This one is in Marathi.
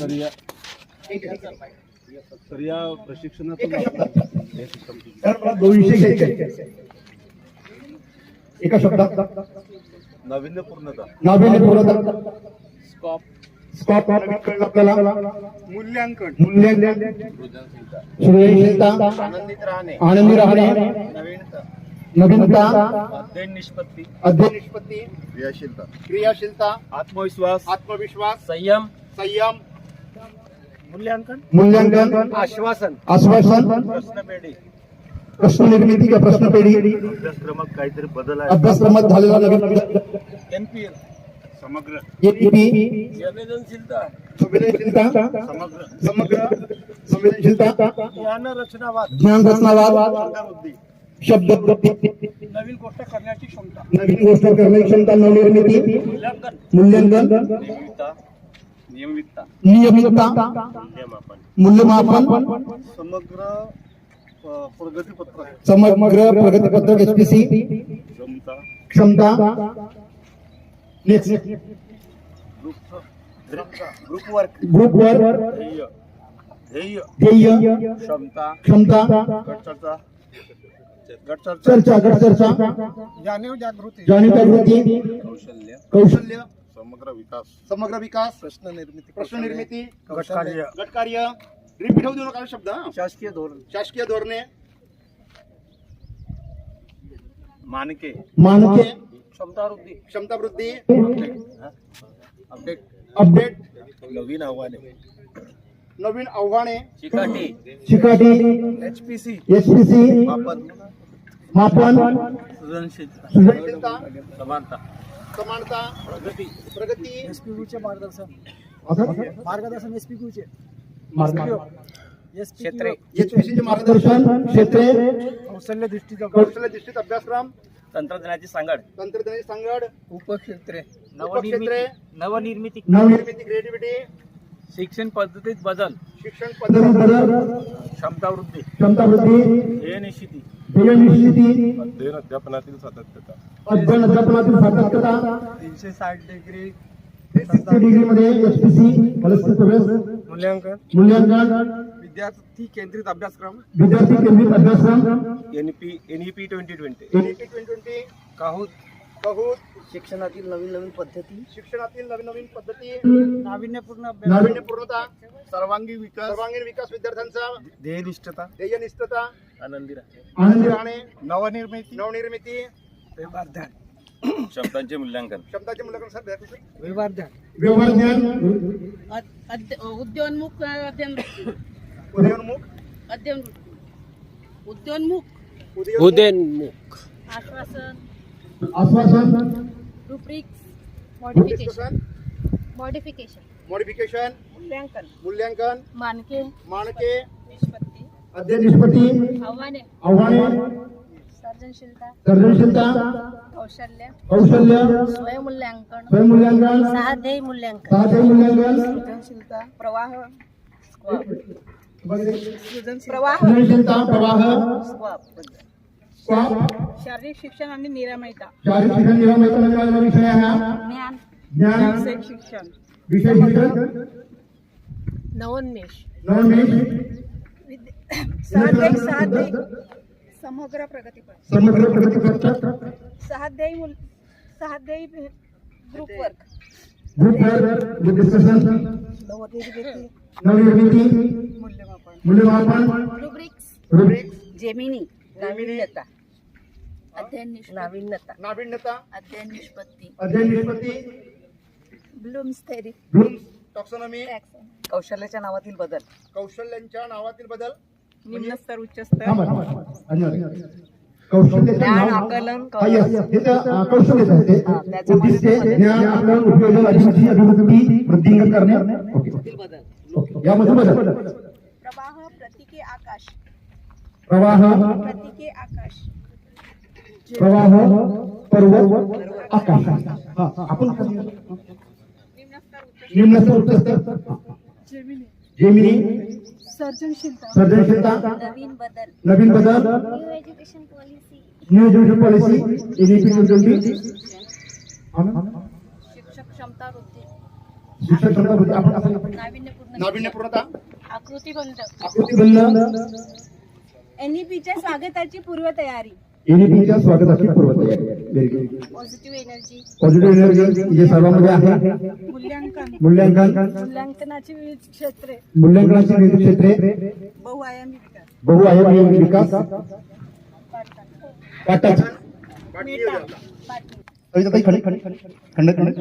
तर या तर या प्रशिक्षणातून हे दोन विषय. एका शब्दात नाविन्यपूर्णता नाविन्य पूर्णता स्कॉप स्कॉप आपल्याला मूल्यांकन मूल्यांकन सृजनशीलता आनंदित राहणे आनंदी राहणे नवीनता अध्ययन निष्पत्ती अध्ययन निष्पत्ती क्रियाशीलता। क्रियाशीलता आत्मविश्वास आत्मविश्वास संयम संयम मूल्यांकन मूल्यांकन आश्वासन आश्वासन प्रश्नपेढी प्रश्न निर्मिती किंवा प्रश्न पेढी अभ्यासक्रमात काहीतरी बदल अभ्यासक्रमात झालेला नवीन एनपीएल समग्र एपी संवेदनशीलता संवेदनशीलता समग्र समग्र संवेदनशीलता ज्ञान रचनावाद ज्ञान रचनावाद शब्द नवीन गोष्ट करण्याची क्षमता. नवीन गोष्ट करण्याची क्षमता नवनिर्मिती मूल्यांकन. मूल्यांकन नियमितता मूल्यमापन. मूल्यमापन समग्र प्रगतीपत्र. समग्र प्रगतीपत्रक एचपीसी क्षमता. Next group work. ग्रुप वर ध्येय. क्षमता. क्षमता. चर्चा गट चर्चा चर्चा गट चर्चा जाणीव जागृती. जाणीव जागृती. कौशल्य. कौशल्य. समग्र विकास. समग्र विकास. प्रश्न निर्मिती. प्रश्न निर्मिती. गट कार्य गट कार्य रिपीट होऊ देऊ नका शब्द हा. शासकीय धोरण. शासकीय धोरणे. मानके. मानके. क्षमता वृद्धी क्षमता वृद्धी अपडेट. अपडेट. नवीन आव्हाने. नवीन आव्हाने. चिकाटी. चिकाटी. एचपीसी. एचपीसी. मापन मापन सृजनशीलता सृजनशीलता समानता. समानता प्रगती. प्रगती. एसपीयूचे मार्गदर्शन? मार्गदर्शन एसपीयूचे क्षेत्रे. मार्गदर्शन. कौशल्य दृष्टीचा कौशल्य निश्चित अभ्यासक्रम. तंत्रज्ञानाची सांगड. तंत्रज्ञानी सांगड. उपक्षेत्रे. उपक्षेत्रे. नवनिर्मिती. नवनिर्मिती. निर्मिती क्रिएटिव्हिटी. शिक्षण पद्धतीत बदल. शिक्षण बदल पद्धती. बदल. क्षमता वृद्धी क्षमता वृद्धी ध्येय निश्चिती. अध्ययन अध्यापनातील सातत्यता. अध्ययन अध्यापनातील सातत्यता तीनशे साठ डिग्री सिक्स्टी डिग्री मध्ये मूल्यांकन. मूल्यांकन विद्यार्थी केंद्रित अभ्यासक्रम. विद्यार्थी केंद्रित अभ्यासक्रम NP NEP twenty twenty twenty twenty Kahoot. Kahoot शिक्षणातील नवीन नवीन पद्धती. शिक्षणातील नवीन नवीन पद्धती. नाविन्यपूर्ण नाविन्य- नाविन्यपूर्णता. सर्वांगी विकास. सर्वांगीण विकास विद्यार्थ्यांचा. ध्येयनिष्ठता. ध्येयनिष्ठता. आनंदी राहणे. आनंदी राहणे. नवनिर्मिती. नवनिर्मिती. क्षमतांचे मूल्यांकन. शब्दाचे मूल्यांकन. सर द्या. व्यवहार व्यवहार ज्ञान अद- अद- उद्योन्मुख अध्ययन उदयोन्मुख. अध्ययन उद्योन्मुख. उदयोन्मुख. आश्वासन. आश्वासन. रुब्रिक्स मॉडिफिकेशन मॉडिफिकेशन मॉडिफिकेशन मूल्यांकन मूल्यांकन मानके मानके निष्पत्ती अध्ययन निष्पत्ती आव्हाने आव्हाने सर्जनशीलता सर्जनशीलता कौशल्य कौशल्य स्वयंमूल्यांकन स्वयंमूल्यांकन सहाध्यायी मूल्यांकन साधे मूल्यांकन सृजनशीलता प्रवाह प्रवाह सृजनशीलता प्रवाह शारीरिक शिक्षण आणि निरामयता शारीरिक शिक्षण नियमित विषय हा? ज्ञान. व्यावसायिक शिक्षण. विषय शिक्षण नवोन्मेष. नवनिष सहाध्यायी सहाध्यायी समग्र प्रगतीपथ समग्र प्रतिपत्र सहाध्यायी मूल सहाध्यायी ग्रुप वर्क ग्रुप डिस्कशन नवनिर्मिती नवनिर्मिती मूल्यमापन. मूल्यमापन. रुब्रिक्स रुब्रिक जेमिनी नाविन्यता नाविन्यता. नाविन्यता. अध्ययन निष्पत्ती. अध्ययन निष्पत्ती. ब्लूम्स थेरी ब्लूम्स टॉक्सॉनॉमी कौशल्याच्या नावातील बदल. कौशल्यांच्या नावातील बदल. निम्न स्तर उच्च स्तर. कौशल्य. ज्ञान, आकलन, प्रवाह प्रतीके आकाश. प्रवाह प्रतीके आकाश. प्रवाह पर्वत आकाश. हा आपण निम्न स्तर उच्च निम्न स्तर, उच्च स्तर जेमिनी. सर्जनशीलता. सर्जनशीलता. नवीन बदल. नवीन बदल. New education policy new education policy NEP twenty शिक्षक क्षमता वृद्धी. शिक्षण संदर्भात आपण आपण नाविन्यपूर्ण नाविन्यपूर्णता. आकृतीबंध आकृतीबंध एनईपीच्या स्वागताची पूर्वतयारी. एनईपीच्या स्वागताची पूर्वतयारी very good positive energy positive energy जे सर्वांमध्ये आहे. मूल्यांकन. मूल्यांकन. मूल्यांकनाची विविध क्षेत्रे. मूल्यांकनाची विविध क्षेत्रे. बहुआयामी विकास. बहुआयामी विकास. खंड खंड खंड